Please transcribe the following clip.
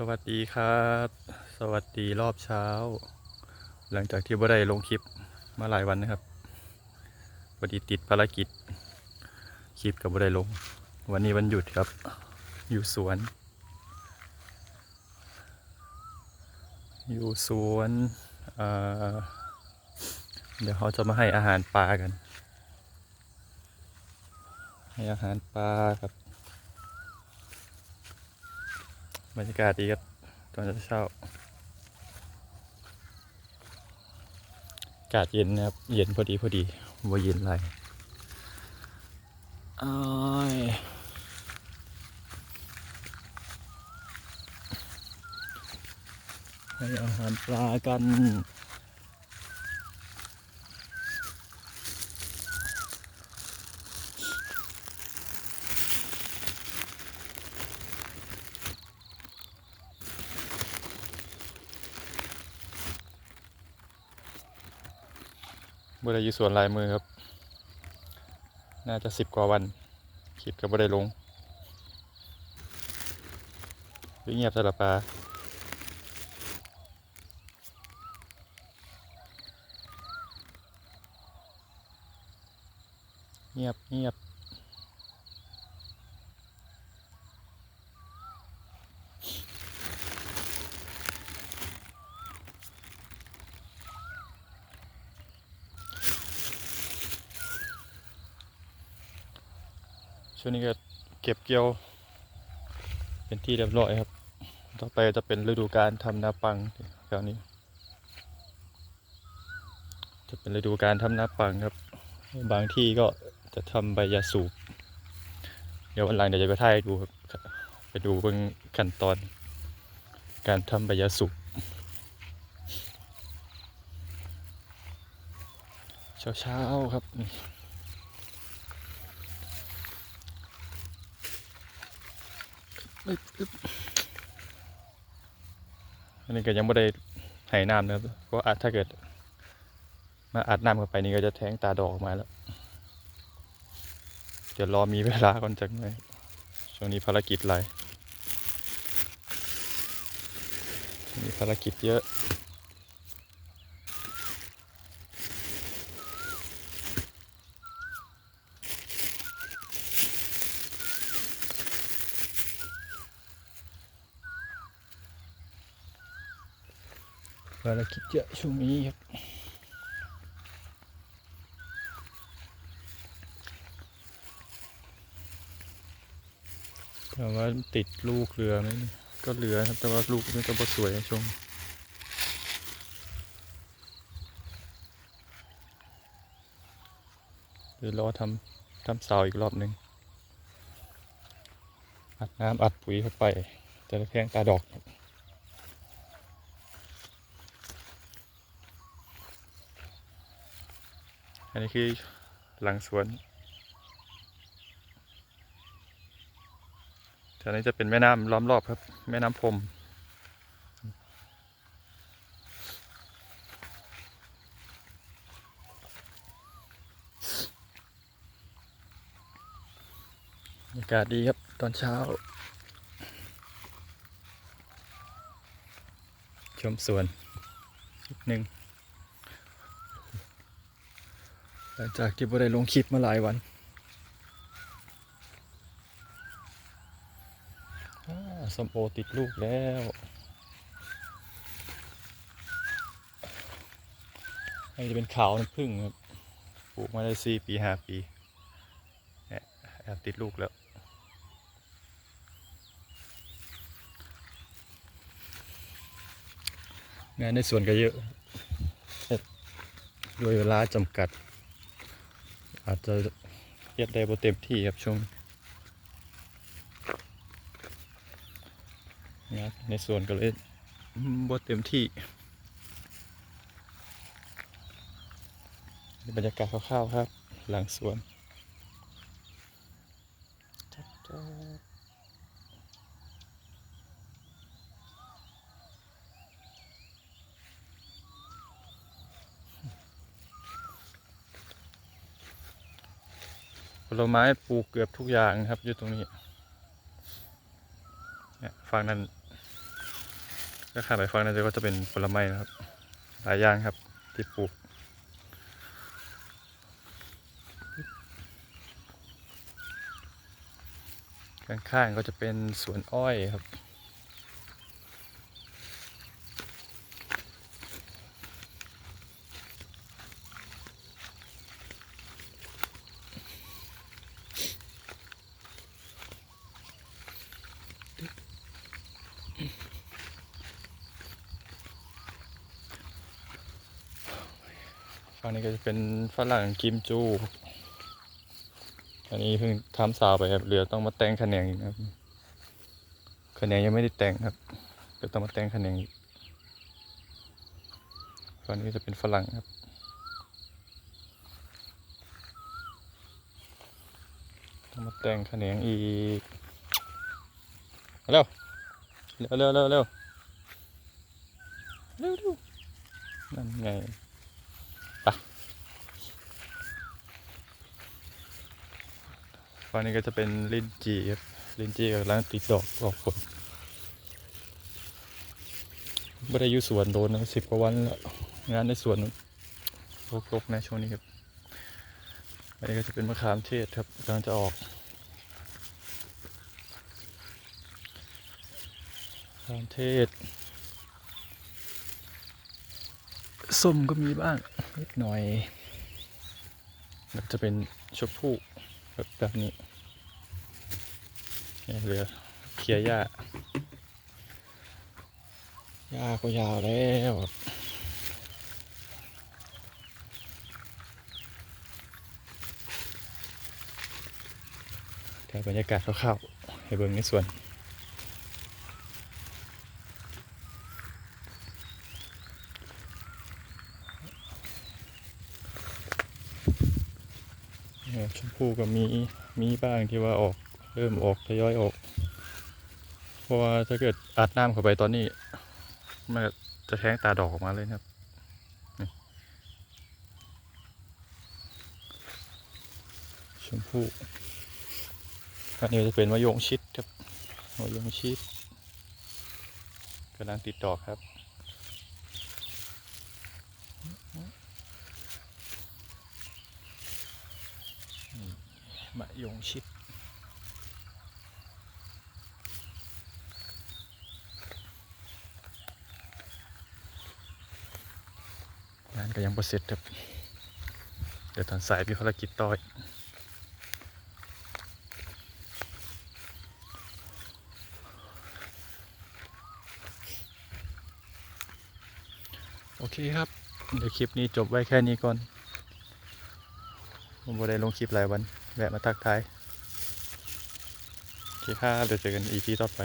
สวัสดีครับ สวัสดีรอบเช้า หลังจากที่บ่ได้ลงคลิปมาหลายวันนะครับพอดีติดภารกิจ คลิปกับบ่ได้ลง วันนี้วันหยุดครับ อยู่สวน อยู่สวนเเดี๋ยวเขาจะมาให้อาหารปลากัน ให้อาหารปลาครับ บรรยากาศดีครับตอนเช้าอากาศเย็นนะครับ เย็นพอดีพอดีว่าเย็นไรอ้ายให้อาหารปลากัน บ่ได้อยู่สวนลายมือครับ น่าจะสิบกว่าวันคลิปก็บ่ได้ลงหรือเงียบสลับปลาเงียบเงียบ ช่วงนี้ก็เก็บเกี่ยว เป็นที่เรียบร้อยครับ ต่อไปจะเป็นฤดูการทำนาปังแถวนี้ จะเป็นฤดูการทำนาปังครับ บางที่ก็จะทำใบยาสูบ เดี๋ยววันหลังเดี๋ยวจะไปถ่ายดูครับ ไปดูเบื้องขั้นตอน การทำใบยาสูบเช้าๆครับ อันนี้ก็ยังไม่ได้ให้น้ำนะครับเพราะอาจถ้าเกิด มาอัดน้ำเข้าไปนี่ก็จะแทงตาดอกออกมาแล้วเดี๋ยวรอมีเวลาก่อนจักหน่อยช่วงนี้ภารกิจหลายมีภารกิจเยอะ ภารกิจเยอะช่วงนี้ครับถามว่าติดลูกเรือไหมก็เรือครับแต่ว่าลูกไม่ต้องสวยนะช่วงเดี๋ยวรอทำทำเสาอีกรอบหนึ่งอัดน้ำอัดปุ๋ยเข้าไป จะได้แพงตาดอกครับ อันนี้คือหลังสวนแถวนี้จะเป็นแม่น้ำล้อมรอบครับ แม่น้ำพรมบรรยากาศดีครับตอนเช้า ชมสวนนิดนึง หลังจากที่บ่ได้ลงคลิปมาหลายวันสมโอติดลูกแล้ว อันนี้จะเป็นขาวน้ำผึ้งครับ ปลูกมาได้สี่ปีห้าปีแอบติดลูกแล้ว งานในสวนก็เยอะแต่ด้วยเวลาจำกัด อาจจะเฮ็ดได้บ่เต็มที่ครับช่วงนะครับในส่วนก็เลยบ่เต็มที่นี่บรรยากาศคร่าวๆครับ หลังสวน ผลไม้ปลูกเกือบทุกอย่างนะครับอยู่ตรงนี้เนี่ยฝั่งนั้นก็ขาดไปฝั่งนั้นก็จะเป็นผลไม้นะครับ หลายอย่างครับ ที่ปลูกข้างๆก็จะเป็นสวนอ้อยครับ ฝั่งนี้ก็จะเป็นฝรั่งกิมจู อันนี้เพิ่งทำสาวไปครับเหลือต้องมาแต่งแขนงอีกนะครับแขนงยังไม่ได้แต่งครับเดี๋ยวต้องมาแต่งแขนงอีกฝั่งนี้จะเป็นฝรั่งครับต้องมาแต่งแขนงอีกเร็วเร็วเร็วเร็วเร็วเร็วนั่นไง ฝั่งนี้ก็จะเป็นลิ้นจี่ครับลิ้นจี่กำลังติดดอกออกผลไม่ได้อยู่สวนโดนนะสิบกว่าวันแล้วงานในสวนรกๆนะช่วงนี้ครับอันนี้ก็จะเป็นมะขามเทศครับกำลังจะออกมะขามเทศส้มก็มีบ้างนิดหน่อยแล้วจะเป็นชมพู่ แบบแบบนี้เนี่ยเหลือเคลียร์หญ้าหญ้าก็ยาวแล้วครับแต่บรรยากาศคร่าวๆให้เบิ่งในส่วน ชมพู่ก็มีมีบ้างที่ว่าออกเริ่มออกทยอยออก เพราะว่าถ้าเกิดอัดน้ำเข้าไปตอนนี้ มันจะแทงตาดอกออกมาเลยครับชมพู่อันนี้จะเป็นมะยงชิดครับมะยงชิดกำลังติดดอกครับ มะยงชิด งานก็ยังประเสร็จครับ เดี๋ยวตอนสายมีภารกิจต่อยโอเคครับ เดี๋ยวคลิปนี้จบไว้แค่นี้ก่อน ผมบ่ได้ลงคลิปหลายวัน แวะมาทักทายโอเคครับเดี๋ยวเจอกันอีพีต่อไป